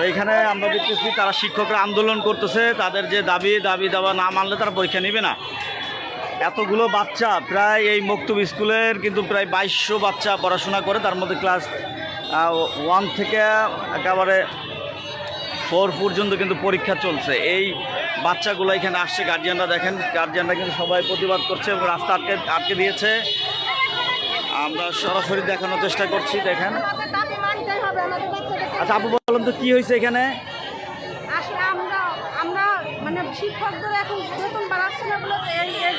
তো এখানে আমরা দেখতেছি তারা শিক্ষকরা আন্দোলন করতেছে, তাদের যে দাবি দাবি দাবা না মানলে তারা পরীক্ষা নেবে না। এতগুলো বাচ্চা প্রায় এই মক্তব স্কুলের কিন্তু প্রায় বাইশশো বাচ্চা পড়াশোনা করে, তার মধ্যে ক্লাস ওয়ান থেকে একেবারে ফোর পর্যন্ত কিন্তু পরীক্ষা চলছে। এই বাচ্চাগুলো এখানে আসছে গার্জিয়ানরা দেখেন গার্জিয়ানরা কিন্তু সবাই প্রতিবাদ করছে রাস্তা আটকে আটকে দিয়েছে। আমরা সরাসরি দেখানোর চেষ্টা করছি, দেখেন। আচ্ছা আপু বলুন তো কী হয়েছে এখানে? আসলে আমরা আমরা মানে শিক্ষকদের এখন বেতন বাড়াচ্ছে না বলে এর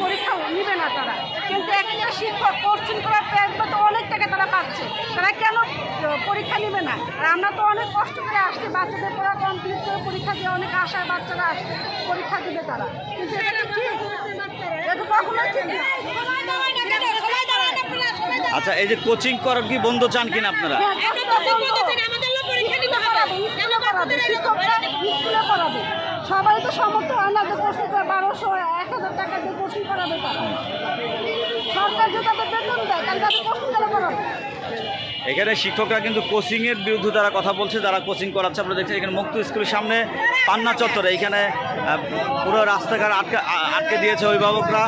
পরীক্ষা নিবে না তারা। কিন্তু একটা শিক্ষক কোচিং করার প্যান্ট তো অনেক টাকা তারা পাচ্ছে। তারা কেন পরীক্ষা নিবে না? আর আমরা তো অনেক কষ্ট করে আসছি বাচ্চাদের পড়া কমপ্লিট করে পরীক্ষা দিয়ে অনেক আশায় বাচ্চারা আসছে পরীক্ষা দিবে তারা। কিন্তু এটা কি? ঠিক এটা কখনোই ঠিক না। আচ্ছা এই যে কোচিং করার কি বন্ধ চান কিনা আপনারা? সবাই তো সমর্থ হয় না যে কোচিং বারোশো এক হাজার টাকা দিয়ে কোচিং করাবে তারা। সরকার যে তাদের বেতন দেয় তাহলে তাদের কোচিং করাবে? এখানে শিক্ষকরা কিন্তু কোচিংয়ের বিরুদ্ধে তারা কথা বলছে, যারা কোচিং করাচ্ছে, আপনারা দেখছেন এখানে মুক্ত স্কুলের সামনে পান্না চত্বরে। এখানে পুরো রাস্তাঘাট আটকে আটকে দিয়েছে অভিভাবকরা।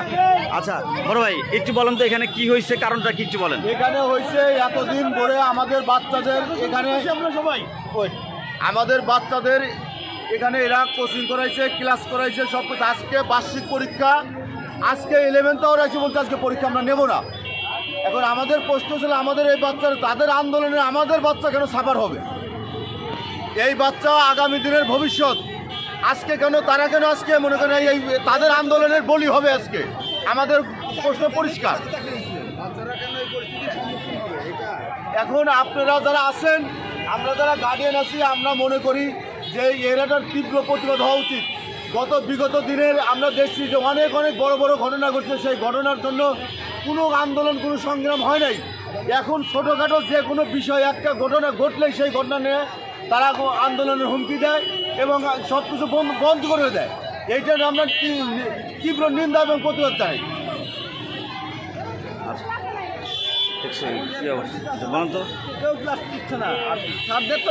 আচ্ছা বড় ভাই, একটু বলেন তো এখানে কি হয়েছে, কারণটা কি একটু বলেন। এখানে হয়েছে, এতদিন ধরে আমাদের বাচ্চাদের এখানে সবাই আমাদের বাচ্চাদের এখানে এরা কোচিং করাইছে, ক্লাস করাইছে, সব আজকে বার্ষিক পরীক্ষা, আজকে ইলেভেন্থ আওয়ার আছে বলছে, আজকে পরীক্ষা আমরা নেব না। এখন আমাদের প্রশ্ন ছিল, আমাদের এই বাচ্চার, তাদের আন্দোলনে আমাদের বাচ্চা কেন সাফার হবে? এই বাচ্চা আগামী দিনের ভবিষ্যৎ, আজকে কেন, তারা কেন আজকে, মনে করেন এই তাদের আন্দোলনের বলি হবে আজকে? আমাদের প্রশ্ন পরিষ্কার। এখন আপনারা যারা আছেন, আমরা যারা গার্ডিয়ান আছি, আমরা মনে করি যে এরাটার তীব্র প্রতিবাদ হওয়া উচিত। গত বিগত দিনের আমরা দেখছি যে অনেক অনেক বড় বড় ঘটনা ঘটছে। সেই ঘটনার জন্য কোনো আন্দোলন, কোনো সংগ্রাম হয় নাই। এখন ছোটোখাটো যে কোনো বিষয়, একটা ঘটনা ঘটলেই সেই ঘটনা নিয়ে তারা আন্দোলনের হুমকি দেয় এবং সব কিছু বন্ধ করে দেয়। এইটার আমরা তীব্র- নিন্দা এবং প্রতিবাদ চাই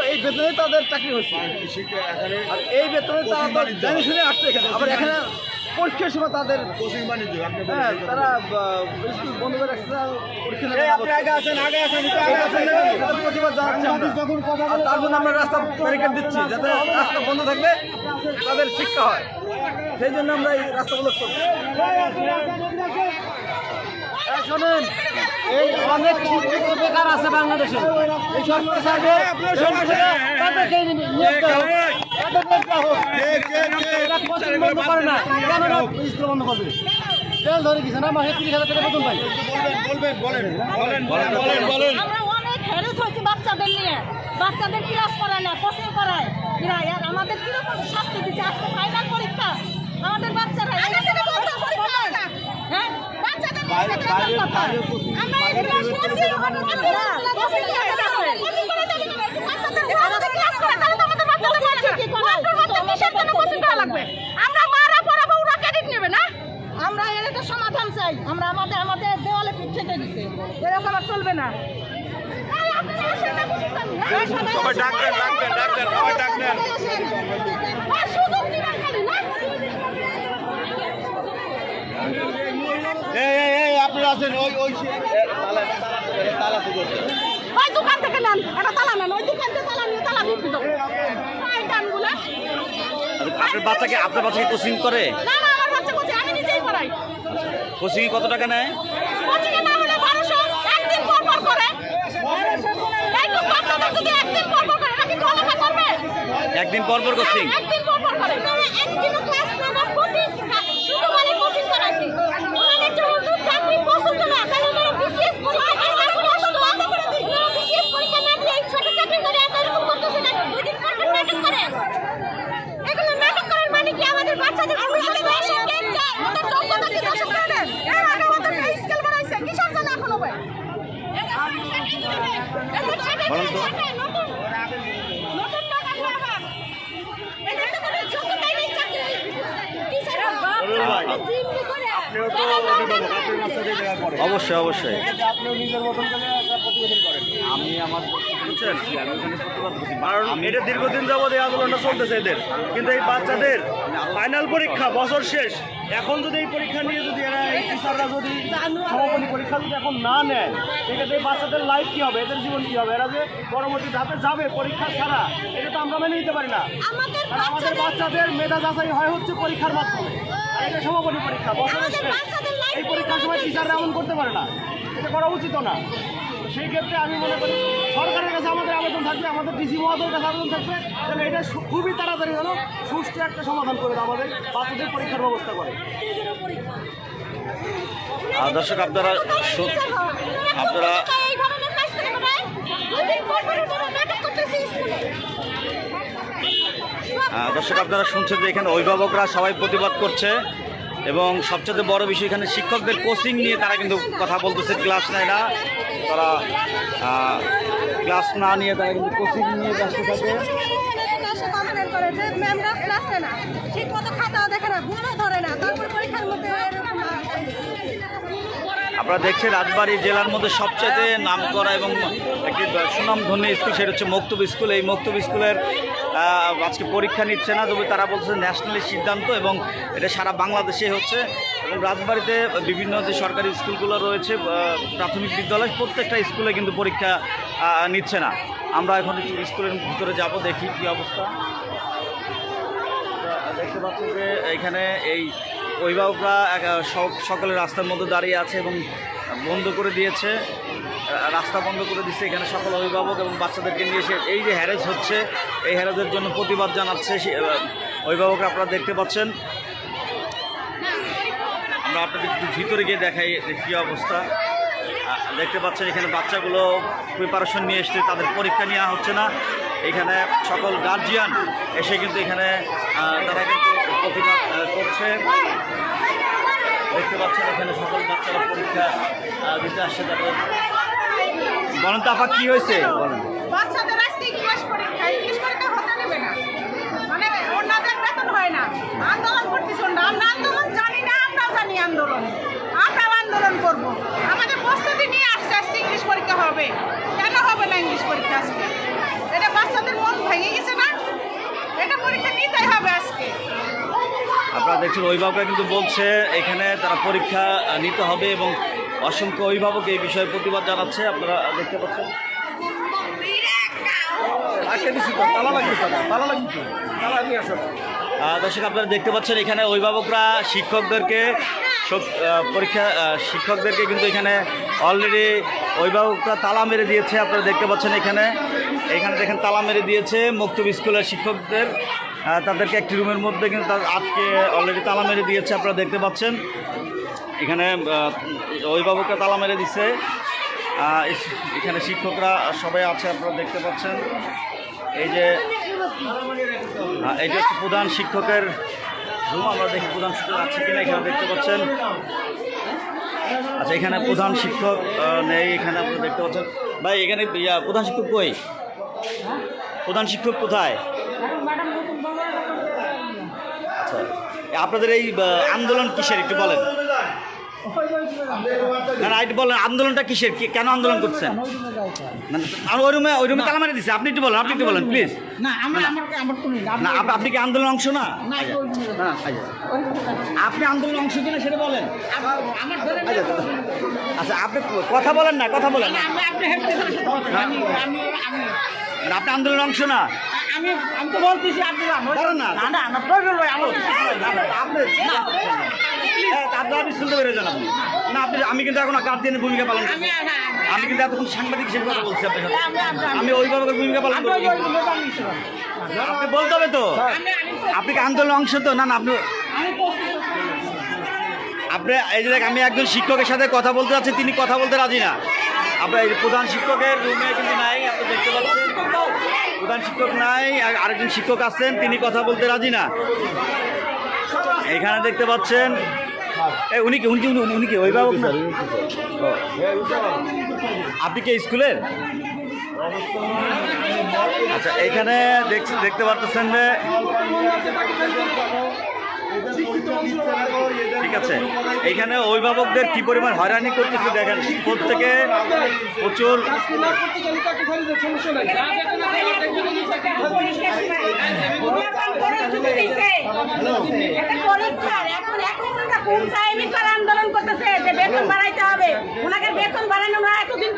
এই বেতনে তাদের চাকরি হচ্ছে। এই বেতনে তারা জানি শুনে আসছে এখানে। আবার এখানে পরীক্ষার সময় তাদের হ্যাঁ তারা স্কুল বন্ধ করে রাখছে পরীক্ষা। আর তার জন্য আমরা রাস্তা ব্যারিকেড দিচ্ছি যাতে রাস্তা বন্ধ থাকলে তাদের শিক্ষা হয়। সেই জন্য আমরা এই রাস্তাগুলো করছি। এই শোনেন এই অনেক শিক্ষিত বেকার আছে বাংলাদেশে। এই সরকার চাইবে তাদেরকে নিয়োগ তাদেরকে দেওয়া হোক। এরা কোচিং বন্ধ করে না কেন জেল ধরে গেছে না মাসে তিরিশ হাজার টাকা বেতন বাচ্চাদের নিয়ে বাচ্চাদের করায় না আর আমাদের কীরকম শাস্তি দিচ্ছে আজকে ফাইনাল পরীক্ষা বাচ্চারা হ্যাঁ বাচ্চাদের এই ক্লাস করছি কোচিং আমরা মারা পড়াবো ওরা ক্রেডিট নেবে না আমরা এর একটা সমাধান চাই আমরা আমাদের আমাদের দেওয়ালে পিঠ থেকে দিচ্ছে এরকম আর চলবে না সবাই ডাকবেন, ডাকবেন, ডাকবেন, সবাই ডাকবেন। সুযোগ দিবেন খালি না এই এই এই আপনারা আছেন ওই ওই ওই দোকান থেকে নেন একটা তালা নেন ওই দোকান থেকে তালা নিয়ে তালা গানগুলা আপনার বাচ্চাকে আপনার বাচ্চাকে কোচিং করে? না না আমার বাচ্চা কোচে আমি নিজেই পড়াই কোচিংয়ে কত টাকা নেয়? না হলে একদিন পর পর করে। এই তো বাচ্চাদের যদি একদিন পর পর করে নাকি পড়ালেখা করবে? একদিন পর পর কোচিং একদিন পর পর করে। একদিনও ক্লাস না না কোচিং শুধু মানে কোচিং করাইছি ওনাদের যেহেতু চাকরি পছন্দ না তাহলে ওনারা বিসিএস পরীক্ষা একবার পছন্দ বন্ধ করে দিই ওনারা বিসিএস পরীক্ষা না দিয়ে এই ছোট চাকরি করে এত এরকম করতেছে না দুই দিন পর পর নাটক করে এগুলো নাটক করার মানে কি আমাদের বাচ্চাদের ভবিষ্যৎ দর্শক জ্ঞান চায় ওদের যোগ্যতা কি দর্শক দেন এর আগে ওদের এই স্কেল বানাইছে কিসের জন্য এখন হবে বলেন তো। নতুন নতুন টাকা না এদের তো কোনো যোগ্যতাই নেই চাকরি কিসের অবশ্যই অবশ্যই। আপনিও নিজের মতন করে একটা প্রতিবেদন করেন। আমি আমার বুঝছেন? এটা দীর্ঘদিন যাবত এই আন্দোলনটা চলতেছে এদের। কিন্তু এই বাচ্চাদের ফাইনাল পরীক্ষা বছর শেষ। এখন যদি এই পরীক্ষা নিয়ে যদি এরা এই টিচাররা যদি সমাপনী পরীক্ষা যদি এখন না নেয় সেক্ষেত্রে এই বাচ্চাদের লাইফ কী হবে? এদের জীবন কী হবে? এরা যে পরবর্তী ধাপে যাবে পরীক্ষা ছাড়া এটা তো আমরা মেনে নিতে পারি না। আমাদের বাচ্চাদের মেধা যাচাই হয় হচ্ছে পরীক্ষার মাধ্যমে। আর এটা সমাপনী পরীক্ষা বছরের শেষ। এই পরীক্ষার সময় টিচাররা এমন করতে পারে না। এটা করা উচিত না। সেই ক্ষেত্রে আমি মনে করি সরকারের কাছে আমাদের আবেদন থাকবে, আমাদের ডিসি মহোদয়ের কাছে আবেদন থাকবে যেন এটা খুবই তাড়াতাড়ি হলো, সুষ্ঠু একটা সমাধান করে আমাদের বাচ্চাদের পরীক্ষার ব্যবস্থা করে। দর্শক, আপনারা আপনারা দর্শক, আপনারা শুনছেন যে এখানে অভিভাবকরা সবাই প্রতিবাদ করছে। এবং সবচেয়ে বড় বিষয় এখানে শিক্ষকদের কোচিং নিয়ে তারা কিন্তু কথা বলতেছে ক্লাস নেয় না। তারা ক্লাস না নিয়ে তারা কিন্তু কোচিং নিয়ে ব্যস্ত থাকে। আপনারা দেখছেন রাজবাড়ী জেলার মধ্যে সবচেয়ে নাম করা এবং একটি সুনামধন্য স্কুল সেটা হচ্ছে মক্তব স্কুল এই মক্তব স্কুলের আজকে পরীক্ষা নিচ্ছে না, তবে তারা বলছে ন্যাশনালি সিদ্ধান্ত এবং এটা সারা বাংলাদেশে হচ্ছে। এবং রাজবাড়িতে বিভিন্ন যে সরকারি স্কুলগুলো রয়েছে প্রাথমিক বিদ্যালয়, প্রত্যেকটা স্কুলে কিন্তু পরীক্ষা নিচ্ছে না। আমরা এখন স্কুলের ভিতরে যাব, দেখি কী অবস্থা। দেখতে পাচ্ছি যে এখানে এই অভিভাবকরা সকলে রাস্তার মধ্যে দাঁড়িয়ে আছে এবং বন্ধ করে দিয়েছে রাস্তা বন্ধ করে দিচ্ছে এখানে সকল অভিভাবক এবং বাচ্চাদেরকে নিয়ে এসে এই যে হ্যারেজ হচ্ছে, এই হ্যারেজের জন্য প্রতিবাদ জানাচ্ছে অভিভাবকরা আপনারা দেখতে পাচ্ছেন। আমরা আপনাদের একটু ভিতরে গিয়ে দেখাই কী অবস্থা। দেখতে পাচ্ছেন এখানে বাচ্চাগুলো প্রিপারেশন নিয়ে এসছে, তাদের পরীক্ষা নেওয়া হচ্ছে না। এখানে সকল গার্জিয়ান এসে কিন্তু এখানে তারা কিন্তু প্রতিবাদ করছে। দেখতে পাচ্ছেন এখানে সকল বাচ্চারা পরীক্ষা দিতে আসছে তাদের। বলেন তো আপা, কী হয়েছে? বলেন। পরীক্ষা না। মানে আমরা আন্দোলন জানি না আন্দোলন। আমরাও আন্দোলন করব। আমাদের প্রস্তুতি নিয়ে আসছে আজকে ইংলিশ পরীক্ষা হবে। কেন হবে না ইংলিশ পরীক্ষা আজকে? এটা বাচ্চাদের মন ভেঙে গেছে না এটা পরীক্ষা নিতেই হবে আজকে আপনারা দেখছেন অভিভাবকরা কিন্তু বলছে এখানে তারা পরীক্ষা নিতে হবে এবং অসংখ্য অভিভাবক এই বিষয়ে প্রতিবাদ জানাচ্ছে। আপনারা দেখতে পাচ্ছেন। দর্শক আপনারা দেখতে পাচ্ছেন এখানে অভিভাবকরা শিক্ষকদেরকে সব- পরীক্ষা শিক্ষকদেরকে কিন্তু এখানে অলরেডি অভিভাবকরা তালা মেরে দিয়েছে। আপনারা দেখতে পাচ্ছেন এখানে। এখানে দেখেন তালা মেরে দিয়েছে মক্তব স্কুলের শিক্ষকদের। তাদেরকে একটি রুমের মধ্যে কিন্তু আজকে অলরেডি তালা মেরে দিয়েছে আপনারা দেখতে পাচ্ছেন। এখানে আহ, অভিভাবকরা তালা মেরে দিচ্ছে এখানে শিক্ষকরা সবাই আছে আপনারা দেখতে পাচ্ছেন। এই যে এটা হচ্ছে প্রধান শিক্ষকের রুম আমরা দেখি প্রধান শিক্ষক আছে কিনা এখানে দেখতে পাচ্ছেন। আচ্ছা এখানে প্রধান শিক্ষক নেই এখানে আপনারা দেখতে পাচ্ছেন। ভাই এখানে প্রধান শিক্ষক কই? প্রধান শিক্ষক কোথায়? আচ্ছা। আপনাদের এই আন্দোলন কিসের একটু বলেন। না না বলেন আন্দোলনটা কিসের? কেন আন্দোলন করছেন? আর ওই রুমে ওই রুমে তালা মারি দিচ্ছে আপনি একটু বলেন আপনি একটু বলেন প্লিজ না আপ- আপনি কি আন্দোলন অংশ না? আচ্ছা, আচ্ছা। আপনি আন্দোলন অংশ কিনা সেটা বলেন। আচ্ছা। আপনি কথা বলেন না কথা বলেন না, আপনি আন্দোলন অংশ না। আমি আমি তো বলতেছি আপনি না। না না না প্রয়োজন ভাই আমার আপনি হ্যাঁ, আপনি শুনতে আপনি। না আপনি আমি কিন্তু এখন গার্জিয়ানের ভূমিকা পালন আমি হ্যাঁ, হ্যাঁ, আমি কিন্তু এতক্ষণ সাংবাদিক হিসেবে কথা বলছি আপনার সাথে। আমি অভিভাবকের ভূমিকা পালন। আপনি বলতে হবে তো? আপনি কি আন্দোলন অংশ তো? না না আপনি। আপনি এই যে দেখ, আমি একজন শিক্ষকের সাথে কথা বলতে যাচ্ছি তিনি কথা বলতে রাজি না। আপনার এই প্রধান শিক্ষকের রুমে কিন্তু নাই আপনি দেখতে পাচ্ছেন। প্রধান শিক্ষক নাই আরেকজন শিক্ষক আছেন, তিনি কথা বলতে রাজি না। এখানে দেখতে পাচ্ছেন উনি কি উনি কি, উনি- কি, অভিভাবক আপনি কি স্কুলের? আচ্ছা এখানে দেখ- দেখতে পারতেছেন যে এদের পরীক্ষা দিচ্ছে না তো, এদের ঠিক আছে। এখানে অভিভাবকদের কি পরিমাণ হয়রানি করতেছে দেখেন। প্রত্যেকে প্রচুর আন্দোলন বেতন বেতন না এতদিন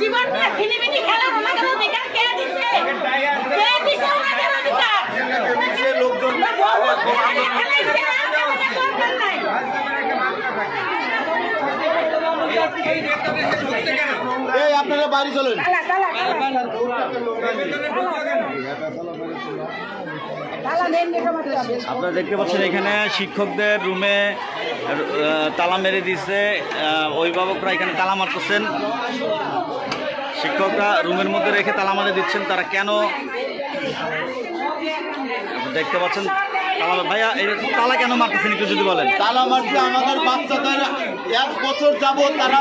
জীবন নিয়ে অধিকার কে দিচ্ছে কে দিচ্ছে ওনাদের অধিকার লোকজন খেলাইছে আমাদের দরকার নাই এই আপনারা চলেন। আপনারা দেখতে পাচ্ছেন এখানে শিক্ষকদের রুমে তালা মেরে আহ, অভিভাবকরা এখানে তালা মারতেছেন। শিক্ষকরা রুমের মধ্যে রেখে তালা মারে দিচ্ছেন। তারা কেন? দেখতে পাচ্ছেন তালা ভাইয়া এই তালা কেন মারতেছেন একটু যদি বলেন? তালা মারছে আমাদের বাচ্চাদের এক বছর যাবত তারা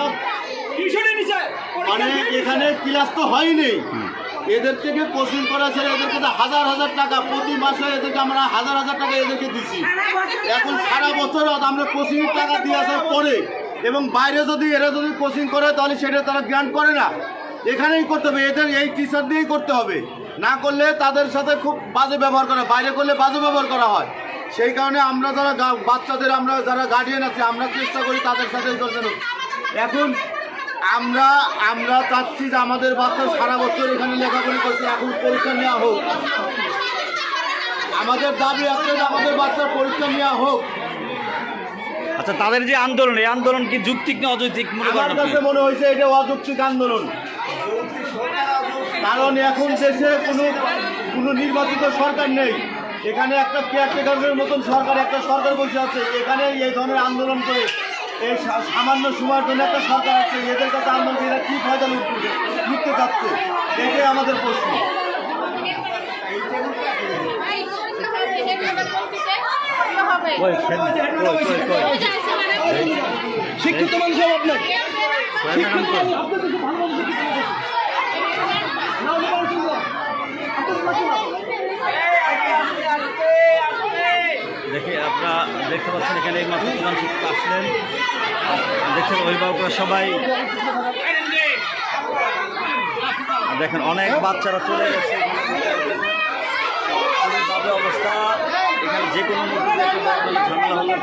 মানে এখানে ক্লাস তো হয়নি। এদের থেকে কোচিং করা করাছে এদেরকে তো হাজার হাজার টাকা প্রতি মাসে এদেরকে আমরা হাজার হাজার টাকা এদেরকে দিচ্ছি এখন সারা বছর আমরা কোচিং টাকা দিয়ে আসার পরে এবং বাইরে যদি এরা যদি কোচিং করে তাহলে সেটা তারা গ্রান্ট করে না। এখানেই করতে হবে, এদের এই টিচার দিয়েই করতে হবে। না করলে তাদের সাথে খুব বাজে ব্যবহার করা, বাইরে করলে বাজে ব্যবহার করা হয়। সেই কারণে আমরা যারা বাচ্চাদের আমরা যারা গার্ডিয়ান আছে, আমরা চেষ্টা করি তাদের সাথে এখন আমরা আমরা চাচ্ছি যে আমাদের বাচ্চা সারা বছর এখানে লেখাপড়ি করছে এখন পরীক্ষা নেওয়া হোক। আমাদের দাবি একটা যে আমাদের বাচ্চার পরীক্ষা নেওয়া হোক। আচ্ছা তাদের যে আন্দোলন এই আন্দোলন কি যুক্তিক না অযৌক্তিক মনে আমার করেন কাছে মনে হয়েছে এটা অযৌক্তিক আন্দোলন। কারণ এখন দেশে কোনো কোনো নির্বাচিত সরকার নেই। এখানে একটা কেয়ারটেকারের মতন সরকার একটা সরকার বসে আছে। এখানে এই ধরনের আন্দোলন করে এই সা- সামান্য সময়ের জন্য একটা সরকার আছে এদের কাছে আন্দোলন এরা কী ফায়দা লুটতে যাচ্ছে এটাই আমাদের প্রশ্ন। কই, কই, কই, কই, কই। শিক্ষিত মানুষ আপনার দেখে আপনারা দেখতে পাচ্ছেন এখানে এই মাত্র প্রধান শিক্ষক আসলেন। দেখছেন অভিভাবকরা সবাই। দেখেন, অনেক বাচ্চারা চলে গেছে। অবস্থা। এখানে যে কোনো ধরনের ঝামেলা পারে।